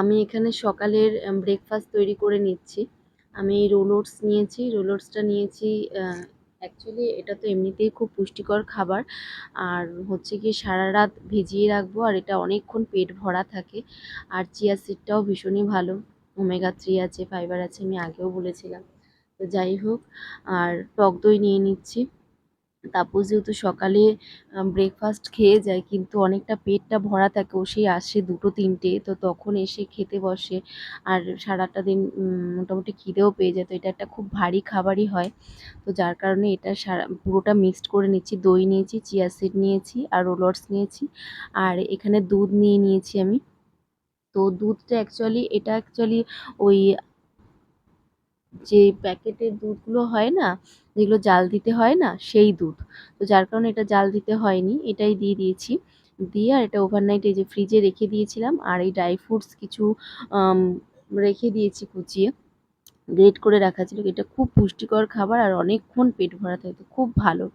আমি এখানে সকালের ব্রেকফাস্ট তৈরি করে নিচ্ছি। আমি রোল ওটস নিয়েছি। রোল ওটসটা নিয়েছি অ্যাকচুয়ালি এটা তো এমনিতেই খুব পুষ্টিকর খাবার। আর হচ্ছে গিয়ে সারা রাত ভিজিয়ে রাখব আর এটা অনেকক্ষণ পেট ভরা থাকে। আর চিয়া সিডটাও ভীষণই ভালো। ওমেগা থ্রি আছে ফাইবার আছে, আমি আগেও বলেছিলাম। তো যাই হোক, আর টক দই নিয়ে নিচ্ছি। তাপস যেহেতু সকালে ব্রেকফাস্ট খেয়ে যায়, কিন্তু অনেকটা পেটটা ভরা থাকে, ও সেই আসে দুটো, তিনটে, তো তখন এসে খেতে বসে। আর সারাটা দিন মোটামুটি খিদেও পেয়ে যায়, তো এটা একটা খুব ভারী খাবারই হয়। তো যার কারণে এটা সারা, পুরোটা মিক্সড করে নিচ্ছি। দই নিয়েছি চিয়া সিড নিয়েছি, আর রোলটস নিয়েছি, আর এখানে দুধ নিয়ে নিয়েছি আমি। তো দুধটা অ্যাকচুয়ালি এটা অ্যাকচুয়ালি ওই যে প্যাকেটের দুধগুলো হয় না, যেগুলো জাল দিতে হয় না, সেই দুধ। তো যার কারণে এটা জাল দিতে হয়নি, এটাই দিয়ে দিয়েছি। দিয়ে আর এটা ওভারনাইট এই যে ফ্রিজে রেখে দিয়েছিলাম, আর এই ড্রাই ফ্রুটস কিছু রেখে দিয়েছি কুচিয়ে। গ্রেট করে রাখা ছিল, এটা খুব পুষ্টিকর খাবার আর অনেকক্ষণ পেট ভরা থাকে খুব ভালো।